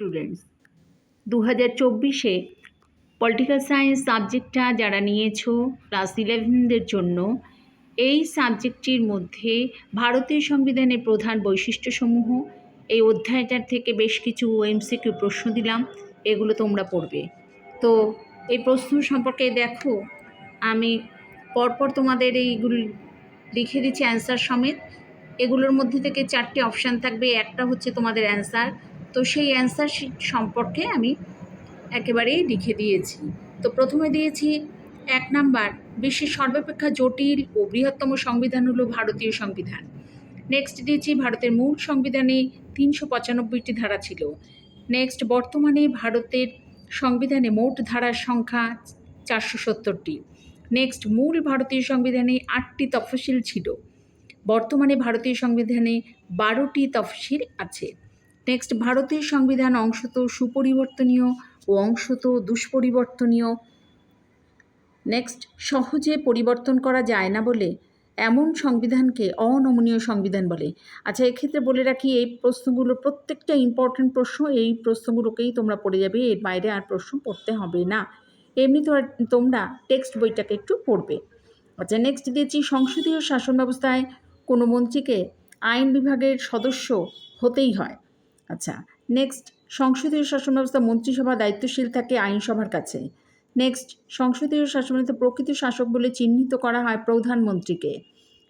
Students দু হাজার চব্বিশে পলিটিক্যাল সায়েন্স সাবজেক্টটা যারা নিয়েছো ক্লাস ইলেভেনদের জন্য, এই সাবজেক্টটির মধ্যে ভারতীয় সংবিধানের প্রধান বৈশিষ্ট্যসমূহ, এই অধ্যায়টার থেকে বেশ কিছু এমসিকিউ প্রশ্ন দিলাম, এগুলো তোমরা পড়বে। তো এই প্রশ্ন সম্পর্কে দেখো, আমি পরপর তোমাদের এইগুলো লিখে দিচ্ছি অ্যান্সার সমেত। এগুলোর মধ্যে থেকে চারটে অপশান থাকবে, একটা হচ্ছে তোমাদের অ্যান্সার তো সেই অ্যান্সার শিট সম্পর্কে আমি একেবারেই লিখে দিয়েছি। তো প্রথমে দিয়েছি, এক নাম্বার, বিশ্বের সর্বাপেক্ষা জটিল ও বৃহত্তম সংবিধান হলো ভারতীয় সংবিধান। নেক্সট দিয়েছি, ভারতের মূল সংবিধানে তিনশো পঁচানব্বইটি ধারা ছিল। নেক্সট বর্তমানে ভারতের সংবিধানে মোট ধারার সংখ্যা চারশো সত্তরটি। নেক্সট মূল ভারতীয় সংবিধানে আটটি তফসিল ছিল। বর্তমানে ভারতীয় সংবিধানে বারোটি তফসিল আছে। নেক্সট ভারতীয় সংবিধান অংশত সুপরিবর্তনীয় ও অংশত দুষ্পরিবর্তনীয়। নেক্সট, সহজে পরিবর্তন করা যায় না বলে এমন সংবিধানকে অনমনীয় সংবিধান বলে। আচ্ছা এক্ষেত্রে বলে রাখি, এই প্রশ্নগুলো প্রত্যেকটা ইম্পর্ট্যান্ট প্রশ্ন, এই প্রশ্নগুলোকেই তোমরা পড়ে যাবে, এর বাইরে আর প্রশ্ন পড়তে হবে না। এমনি তোমরা টেক্সট বইটাকে একটু পড়বে। আচ্ছা নেক্সট দিয়েছি, সংসদীয় শাসন ব্যবস্থায় কোনো মন্ত্রীকে আইন বিভাগের সদস্য হতেই হয়। আচ্ছা নেক্সট সংসদীয় শাসন ব্যবস্থা মন্ত্রিসভা দায়িত্বশীল থাকে আইনসভার কাছে। নেক্সট সংসদীয় শাসন ব্যবস্থা প্রকৃত শাসক বলে চিহ্নিত করা হয় প্রধানমন্ত্রীকে।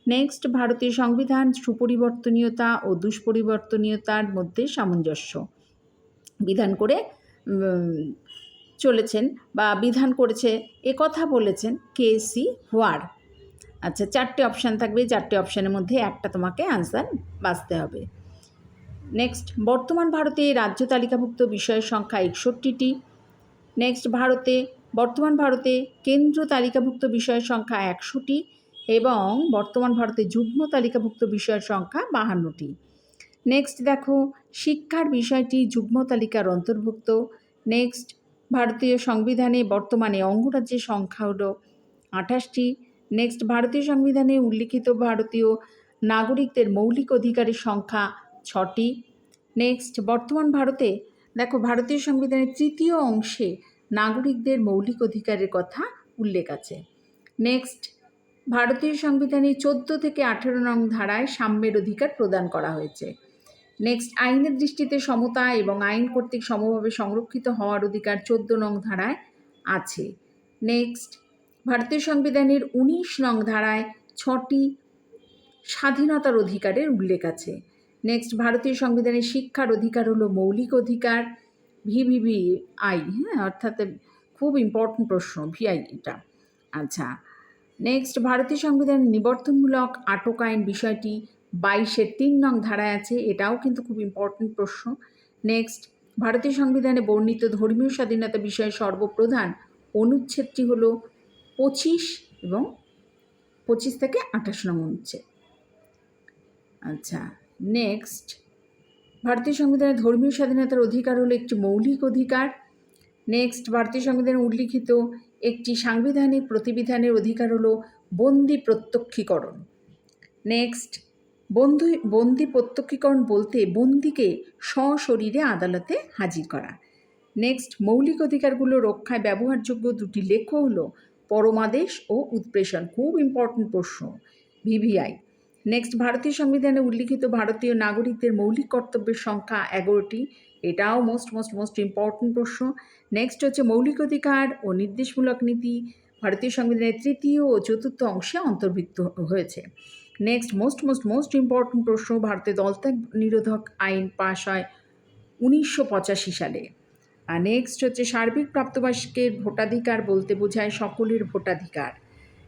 নেক্সট ভারতীয় সংবিধান সুপরিবর্তনীয়তা ও দুষ্পরিবর্তনীয়তার মধ্যে সামঞ্জস্য। বিধান করে চলেছেন বা বিধান করেছে, এ কথা বলেছেন কে সি হোয়ার। আচ্ছা চারটে অপশান থাকবে চারটে অপশানের মধ্যে একটা তোমাকে আনসার বাঁচতে হবে। নেক্সট বর্তমান ভারতে রাজ্য তালিকাভুক্ত বিষয়ের সংখ্যা একষট্টিটি। নেক্সট ভারতে, বর্তমান ভারতে কেন্দ্র তালিকাভুক্ত বিষয়ের সংখ্যা একশোটি এবং বর্তমান ভারতে যুগ্ম তালিকাভুক্ত বিষয়ের সংখ্যা বাহান্নটি। নেক্সট দেখো, শিক্ষার বিষয়টি যুগ্ম তালিকার অন্তর্ভুক্ত। নেক্সট ভারতীয় সংবিধানে বর্তমানে অঙ্গরাজ্যের সংখ্যা হলো আঠাশটি। নেক্সট ভারতীয় সংবিধানে উল্লিখিত ভারতীয় নাগরিকদের মৌলিক অধিকারের সংখ্যা ছটি। নেক্সট বর্তমান ভারতে, দেখো ভারতীয় সংবিধানের তৃতীয় অংশে নাগরিকদের মৌলিক অধিকারের কথা উল্লেখ আছে। নেক্সট ভারতীয় সংবিধানে চোদ্দ থেকে আঠেরো নং ধারায় সাম্যের অধিকার প্রদান করা হয়েছে। নেক্সট আইনের দৃষ্টিতে সমতা এবং আইন কর্তৃক সমভাবে সংরক্ষিত হওয়ার অধিকার চোদ্দ নং ধারায় আছে। নেক্সট ভারতীয় সংবিধানের উনিশ নং ধারায় ছটি স্বাধীনতার অধিকারের উল্লেখ আছে। নেক্সট ভারতীয় সংবিধানের শিক্ষার অধিকার হলো মৌলিক অধিকার ভিভিভি আই হ্যাঁ অর্থাৎ খুব ইম্পর্টেন্ট প্রশ্ন ভিআই এটা। আচ্ছা নেক্সট ভারতীয় সংবিধানের নিবর্তনমূলক আটক আইন বিষয়টি বাইশের তিন নং ধারায় আছে, এটাও কিন্তু খুব ইম্পর্টেন্ট প্রশ্ন। নেক্সট ভারতীয় সংবিধানে বর্ণিত ধর্মীয় স্বাধীনতা বিষয়ে সর্বপ্রধান অনুচ্ছেদটি হল পঁচিশ এবং পঁচিশ থেকে আঠাশ নং অনুচ্ছেদ। আচ্ছা নেক্সট ভারতীয় সংবিধানে ধর্মীয় স্বাধীনতার অধিকার হলো একটি মৌলিক অধিকার। নেক্সট ভারতীয় সংবিধানে উল্লিখিত একটি সাংবিধানিক প্রতিবিধানের অধিকার হলো বন্দি প্রত্যক্ষীকরণ। নেক্সট বন্ধু, বন্দি প্রত্যক্ষীকরণ বলতে বন্দিকে সশরীরে আদালতে হাজির করা। নেক্সট মৌলিক অধিকারগুলো রক্ষায় ব্যবহারযোগ্য দুটি লেখ্য হলো পরমাদেশ ও উৎপ্রেষণ। খুব ইম্পর্টেন্ট প্রশ্ন ভিভিআই নেক্সট ভারতীয় সংবিধানে উল্লিখিত ভারতীয় নাগরিকদের মৌলিক কর্তব্যের সংখ্যা এগারোটি। এটাও মোস্ট মোস্ট মোস্ট ইম্পর্টেন্ট প্রশ্ন। নেক্সট হচ্ছে মৌলিক অধিকার ও নির্দেশমূলক নীতি। ভারতীয় সংবিধানের তৃতীয় ও চতুর্থ অংশে অন্তর্ভুক্ত হয়েছে। Next most most most important প্রশ্ন। ভারতে দলত্যাগ নিরোধক আইন পাশ হয় উনিশশো পঁচাশি সালে। আর নেক্সট হচ্ছে সার্বিক প্রাপ্তবয়স্কের ভোটাধিকার বলতে বোঝায় সকলের ভোটাধিকার।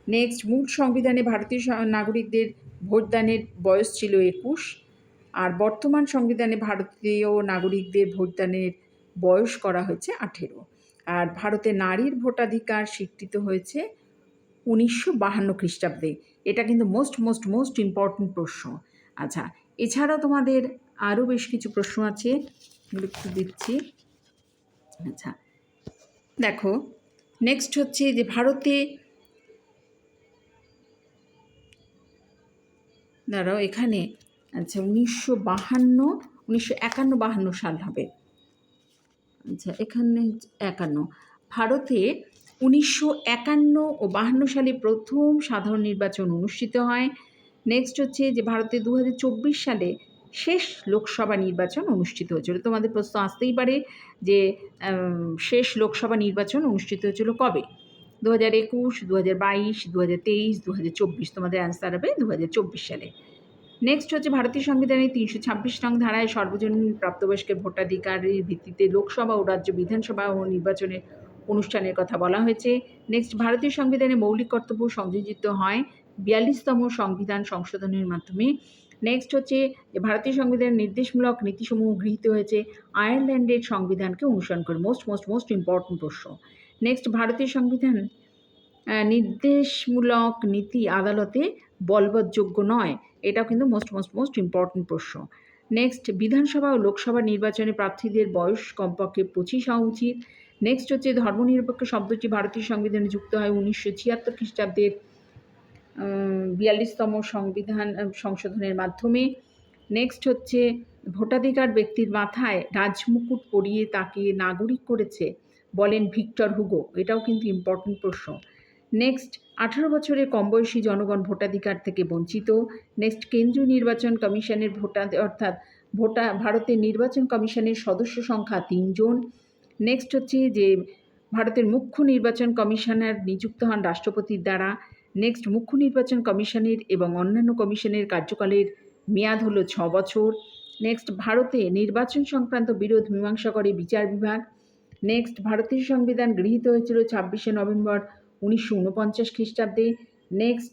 নেক্সট মূল সংবিধানে ভারতীয় নাগরিকদের ভোটদানের বয়স ছিল একুশ, আর বর্তমান সংবিধানে ভারতীয় নাগরিকদের ভোটদানের বয়স করা হয়েছে আঠেরো। আর ভারতে নারীর ভোটাধিকার স্বীকৃত হয়েছে উনিশশো বাহান্ন খ্রিস্টাব্দে। এটা কিন্তু মোস্ট মোস্ট মোস্ট ইম্পর্টেন্ট প্রশ্ন। আচ্ছা এছাড়াও তোমাদের আরও বেশ কিছু প্রশ্ন আছে একটু দিচ্ছি। আচ্ছা দেখো নেক্সট হচ্ছে যে ভারতে দাঁড়াও এখানে আচ্ছা উনিশশো বাহান্ন, উনিশশো একান্ন বাহান্ন সাল হবে। আচ্ছা এখানে একান্ন। ভারতে উনিশশো একান্ন ও বাহান্ন সালে প্রথম সাধারণ নির্বাচন অনুষ্ঠিত হয়। নেক্সট হচ্ছে যে ভারতে দু হাজার চব্বিশ সালে শেষ লোকসভা নির্বাচন অনুষ্ঠিত হয়েছিল। তোমাদের প্রশ্ন আসতেই পারে যে শেষ লোকসভা নির্বাচন অনুষ্ঠিত হয়েছিল কবে? দু হাজার একুশ দু হাজার বাইশ দু হাজার তেইশ দু হাজার চব্বিশ। তোমাদের অ্যান্সার হবে দু হাজার চব্বিশ সালে। নেক্সট হচ্ছে ভারতীয় সংবিধানের তিনশো ছাব্বিশ নং ধারায় সর্বজনীন প্রাপ্তবয়স্কের ভোটাধিকারের ভিত্তিতে লোকসভা ও রাজ্য বিধানসভা ও নির্বাচনের অনুষ্ঠানের কথা বলা হয়েছে। নেক্সট ভারতীয় সংবিধানে মৌলিক কর্তব্য সংযোজিত হয় বিয়াল্লিশতম সংবিধান সংশোধনের মাধ্যমে। নেক্সট হচ্ছে যে ভারতীয় সংবিধানের নির্দেশমূলক নীতিসমূহ গৃহীত হয়েছে। আয়ারল্যান্ডের সংবিধানকে অনুসরণ করে। মোস্ট মোস্ট মোস্ট ইম্পর্ট্যান্ট প্রশ্ন। নেক্সট ভারতীয় সংবিধান নির্দেশমূলক নীতি আদালতে বলবৎযোগ্য নয়। এটাও কিন্তু মোস্ট মোস্ট মোস্ট ইম্পর্ট্যান্ট প্রশ্ন। নেক্সট বিধানসভা ও লোকসভা নির্বাচনে প্রার্থীদের বয়স কমপক্ষে পঁচিশ হওয়া উচিত। নেক্সট হচ্ছে, ধর্মনিরপেক্ষ শব্দটি ভারতীয় সংবিধানে যুক্ত হয় উনিশশো ছিয়াত্তর খ্রিস্টাব্দের বিয়াল্লিশতম সংবিধান সংশোধনের মাধ্যমে। নেক্সট হচ্ছে, ভোটাধিকার ব্যক্তির মাথায় রাজমুকুট পরিয়ে তাকে নাগরিক করেছে। বলেন ভিক্টর হুগো, এটাও কিন্তু ইম্পর্টেন্ট প্রশ্ন। নেক্সট আঠারো বছরের কম বয়সী জনগণ ভোটাধিকার থেকে বঞ্চিত। নেক্সট কেন্দ্রীয় নির্বাচন কমিশনের ভোটা অর্থাৎ ভোটা, ভারতের নির্বাচন কমিশনের সদস্য সংখ্যা তিনজন। নেক্সট হচ্ছে যে ভারতের মুখ্য নির্বাচন কমিশনার নিযুক্ত হন রাষ্ট্রপতির দ্বারা। নেক্সট মুখ্য নির্বাচন কমিশনের এবং অন্যান্য কমিশনের কার্যকালের মেয়াদ হলো ছ বছর। নেক্সট ভারতে নির্বাচন সংক্রান্ত বিরোধ মীমাংসা করে বিচার বিভাগ। নেক্সট ভারতীয় সংবিধান গৃহীত হয়েছিল ছাব্বিশে নভেম্বর উনিশশো উনপঞ্চাশ খ্রিস্টাব্দে। নেক্সট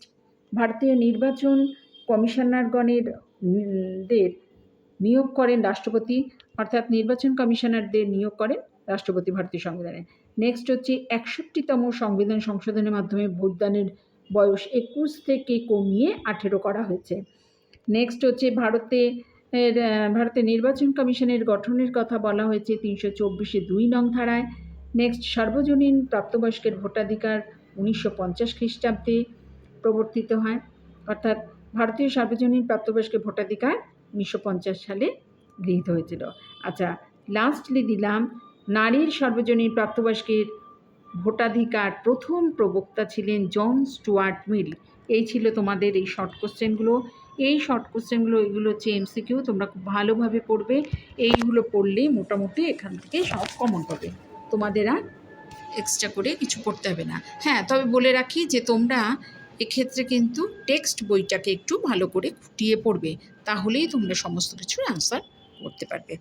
ভারতীয় নির্বাচন কমিশনারগণের, দের নিয়োগ করেন রাষ্ট্রপতি, অর্থাৎ নির্বাচন কমিশনারদের নিয়োগ করেন রাষ্ট্রপতি ভারতীয় সংবিধানে। নেক্সট হচ্ছে একষট্টিতম সংবিধান সংশোধনের মাধ্যমে ভোটদানের বয়স একুশ থেকে কমিয়ে আঠেরো করা হয়েছে। নেক্সট হচ্ছে ভারতে এর, ভারতের নির্বাচন কমিশনের গঠনের কথা বলা হয়েছে তিনশো চব্বিশে দুই নং ধারায়। নেক্সট সার্বজনীন প্রাপ্তবয়স্কের ভোটাধিকার উনিশশো পঞ্চাশ খ্রিস্টাব্দে প্রবর্তিত হয়। অর্থাৎ ভারতীয় সার্বজনীন প্রাপ্তবয়স্কের ভোটাধিকার উনিশশো পঞ্চাশ সালে গৃহীত হয়েছিল। আচ্ছা লাস্টলি দিলাম নারীর সর্বজনীন প্রাপ্তবয়স্কের ভোটাধিকার প্রথম প্রবক্তা ছিলেন জন স্টুয়ার্ট মিল। এই ছিল তোমাদের এই শর্ট কোশ্চেনগুলো এই শর্ট কোশ্চেনগুলো এগুলো হচ্ছে এমসিকিউ তোমরা খুব ভালোভাবে পড়বে। এইগুলো পড়লেই মোটামুটি এখান থেকে সব কমন পাবে। তোমাদের আর এক্সট্রা করে কিছু পড়তে হবে না। হ্যাঁ তবে বলে রাখি যে তোমরা এক্ষেত্রে কিন্তু টেক্সট বইটাকে একটু ভালো করে খুঁটিয়ে পড়বে। তাহলেই তোমরা সমস্ত কিছুর অ্যান্সার করতে পারবে।